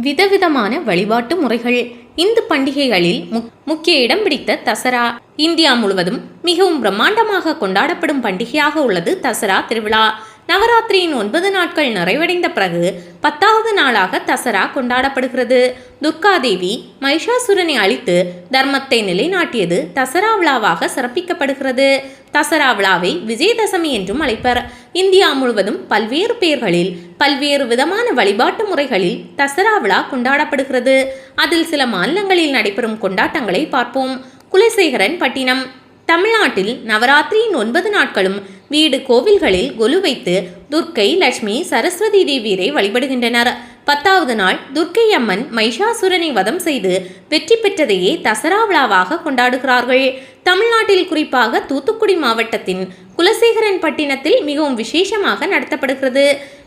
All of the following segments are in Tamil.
விதவிதமான வழிபாட்டு முறைகள். இந்து பண்டிகைகளில் முக்- முக்கிய இடம் பிடித்த தசரா. இந்தியா முழுவதும் மிகவும் பிரம்மாண்டமாக கொண்டாடப்படும் பண்டிகையாக உள்ளது தசரா திருவிழா. நவராத்திரியின் ஒன்பது நாட்கள் நிறைவடைந்த பிறகு பத்தாவது நாளாக தசரா கொண்டாடப்படுகிறது. துர்காதேவி மகிஷாசுரனை அழித்து தர்மத்தை நிலைநாட்டியது தசரா விழாவாக சிறப்பிக்கப்படுகிறது. தசரா விழாவை விஜயதசமி என்றும் அழைப்பர். இந்தியா முழுவதும் பல்வேறு பெயர்களில் பல்வேறு விதமான வழிபாட்டு முறைகளில் தசரா விழா கொண்டாடப்படுகிறது. அதில் சில மாநிலங்களில் நடைபெறும் கொண்டாட்டங்களை பார்ப்போம். குலசேகரன் பட்டினம். தமிழ்நாட்டில் நவராத்திரியின் ஒன்பது நாட்களும் வீடு கோவில்களில் கொலு வைத்து துர்க்கை லட்சுமி சரஸ்வதி தேவியரை வழிபடுகின்றனர். பத்தாவது நாள் துர்க்கை அம்மன் மைஷாசுரனை வதம் செய்து வெற்றி பெற்றதையே தசரா விழாவாக கொண்டாடுகிறார்கள். தமிழ்நாட்டில் குறிப்பாக தூத்துக்குடி மாவட்டத்தின் குலசேகரன் பட்டினத்தில் மிகவும் விசேஷமாக நடத்தப்படுகிறது.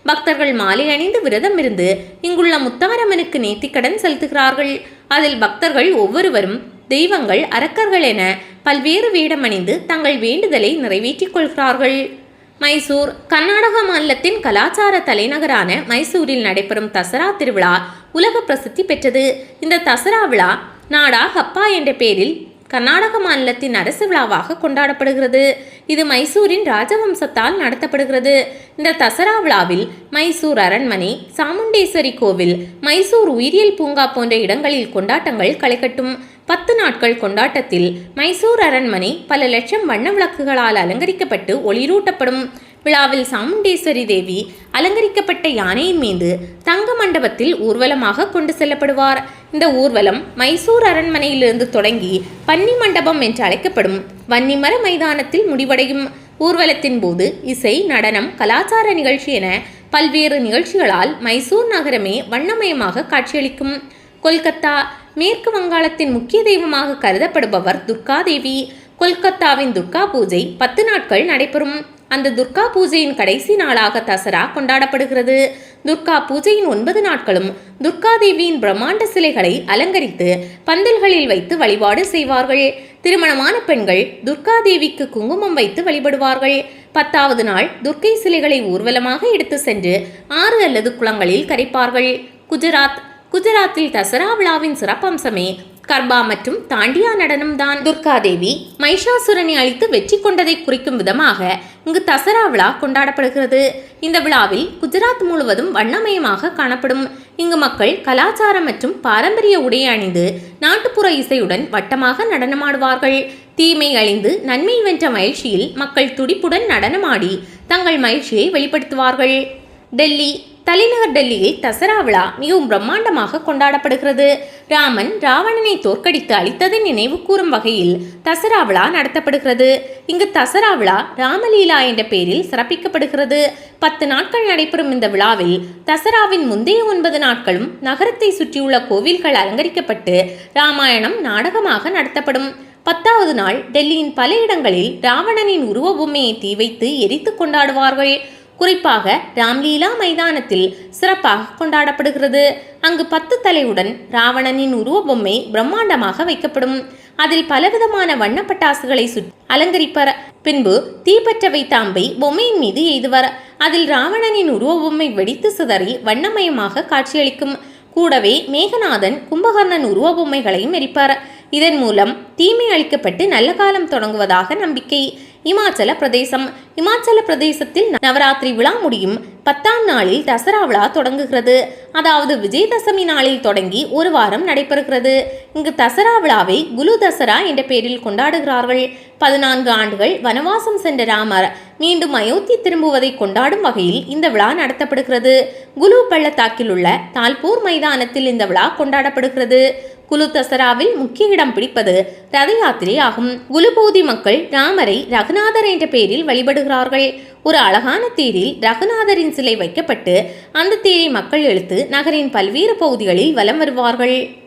பக்தர்கள் மாலை அணிந்து விரதம் இருந்து இங்குள்ள முத்தாரம்மனுக்கு நேர்த்திக்கடன் செலுத்துகிறார்கள். அதில் பக்தர்கள் ஒவ்வொருவரும் தெய்வங்கள் அரக்கர்கள் என பல்வேறு வேடமணிந்து தங்கள் வேண்டுதலை நிறைவேற்றிக் கொள்கிறார்கள். மைசூர் கர்நாடக மாநிலத்தின் கலாச்சார தலைநகரான மைசூரில் நடைபெறும் தசரா திருவிழா உலக பிரசித்தி பெற்றது. இந்த தசரா விழா நாடா ஹப்பா என்ற பெயரில் கர்நாடக மாநிலத்தின் அரசு விழாவாக கொண்டாடப்படுகிறது. இது மைசூரின் ராஜவம்சத்தால் நடத்தப்படுகிறது. இந்த தசரா விழாவில் மைசூர் அரண்மனை சாமுண்டேஸ்வரி கோவில் மைசூர் உயிரியல் பூங்கா போன்ற இடங்களில் கொண்டாட்டங்கள் களைகட்டும் பத்து நாட்கள் கொண்டாட்டத்தில் மைசூர் அரண்மனை பல லட்சம் வண்ண விளக்குகளால் அலங்கரிக்கப்பட்டு ஒளிரூட்டப்படும். விழாவில் சாமுண்டேஸ்வரி தேவி அலங்கரிக்கப்பட்ட யானையின் மீது தங்க மண்டபத்தில் ஊர்வலமாக கொண்டு செல்லப்படுவார். இந்த ஊர்வலம் மைசூர் அரண்மனையிலிருந்து தொடங்கி பன்னி மண்டபம் என்று அழைக்கப்படும் வன்னிமர மைதானத்தில் முடிவடையும். ஊர்வலத்தின் போது இசை நடனம் கலாச்சார நிகழ்ச்சி என பல்வேறு நிகழ்ச்சிகளால் மைசூர் நகரமே வண்ணமயமாக காட்சியளிக்கும். கொல்கத்தா மேற்கு வங்காளத்தின் முக்கிய தெய்வமாக கருதப்படுபவர் துர்காதேவி. கொல்கத்தாவின் துர்கா பூஜை பத்து நாட்கள் நடைபெறும். அந்த துர்கா பூஜையின் கடைசி நாளாக தசரா கொண்டாடப்படுகிறது. துர்கா பூஜையின் ஒன்பது நாட்களும் துர்கா தேவியின் பிரம்மாண்ட சிலைகளை அலங்கரித்து பந்தல்களில் வைத்து வழிபாடு செய்வார்கள். திருமணமான பெண்கள் துர்கா தேவிக்கு குங்குமம் வைத்து வழிபடுவார்கள். பத்தாவது நாள் துர்க்கை சிலைகளை ஊர்வலமாக எடுத்து சென்று ஆறு அல்லது குளங்களில் கரைப்பார்கள். குஜராத் குஜராத்தில் தசரா விழாவின் சிறப்பம்சமே கர்பா மற்றும் தாண்டியா நடனம் தான். துர்காதேவி மைஷாசுரனை அழித்து வெற்றி கொண்டதை குறிக்கும் விதமாக இங்கு தசரா விழா கொண்டாடப்படுகிறது. இந்த விழாவில் குஜராத் முழுவதும் வண்ணமயமாக காணப்படும். இங்கு மக்கள் கலாச்சாரம் மற்றும் பாரம்பரிய உடை அணிந்து நாட்டுப்புற இசையுடன் வட்டமாக நடனமாடுவார்கள். தீமை அழிந்து நன்மை வென்ற மகிழ்ச்சியில் மக்கள் துடிப்புடன் நடனமாடி தங்கள் மகிழ்ச்சியை வெளிப்படுத்துவார்கள். டெல்லி தலைநகர் டெல்லியில் தசரா விழா மிகவும் பிரம்மாண்டமாக கொண்டாடப்படுகிறது. ராமன் ராவணனை தோற்கடித்து அழித்ததை நினைவு கூறும் வகையில் தசரா விழா நடத்தப்படுகிறது. இங்கு தசரா விழா ராமலீலா என்ற பெயரில் சிறப்பிக்கப்படுகிறது. பத்து நாட்கள் நடைபெறும் இந்த விழாவில் தசராவின் முந்தைய ஒன்பது நாட்களும் நகரத்தை சுற்றியுள்ள கோவில்கள் அலங்கரிக்கப்பட்டு ராமாயணம் நாடகமாக நடத்தப்படும். பத்தாவது நாள் டெல்லியின் பல இடங்களில் ராவணனின் உருவ பொம்மையை தீ வைத்து எரித்து கொண்டாடுவார்கள். குறிப்பாக ராம்லீலா மைதானத்தில் சிறப்பாக கொண்டாடப்படுகிறது. அங்கு பத்து தலையுடன் ராவணனின் உருவ பொம்மை பிரம்மாண்டமாக வைக்கப்படும். அதில் பலவிதமான வண்ண பட்டாசுகளை சுற்றி அலங்கரிப்பர். பின்பு தீப்பற்ற வைத்த அம்பை பொம்மையின் மீது எய்துவர். அதில் ராவணனின் உருவ பொம்மை வெடித்து சிதறி வண்ணமயமாக காட்சியளிக்கும். கூடவே மேகநாதன் கும்பகர்ணன் உருவ பொம்மைகளையும் எரிப்பார். இதன் மூலம் தீமை அளிக்கப்பட்டு நல்ல காலம் தொடங்குவதாக நம்பிக்கை. இமாச்சல பிரதேசம். இமாச்சல பிரதேசத்தில் நவராத்திரி விழா முடியும். பத்தாம் நாளில் தசரா விழா தொடங்குகிறது. அதாவது விஜயதசமி நாளில் தொடங்கி ஒரு வாரம் நடைபெறுகிறது. இங்கு தசரா விழாவை குலு தசரா என்ற பெயரில் கொண்டாடுகிறார்கள். பதினான்கு ஆண்டுகள் வனவாசம் சென்ற ராமர் மீண்டும் அயோத்தி திரும்புவதை கொண்டாடும் வகையில் இந்த விழா நடத்தப்படுகிறது. குலு பள்ளத்தாக்கில் உள்ள தால்பூர் மைதானத்தில் இந்த விழா கொண்டாடப்படுகிறது. குலு தசராவில் முக்கிய இடம் பிடிப்பது ரத யாத்திரை ஆகும். குலுபூதி மக்கள் ராமரை ரகுநாதர் என்ற பெயரில் வழிபடுகிறார்கள். ஒரு அழகான தேரில் ரகுநாதரின் சிலை வைக்கப்பட்டு அந்த தேரை மக்கள் எழுத்து நகரின் பல்வேறு பகுதிகளில் வலம் வருவார்கள்.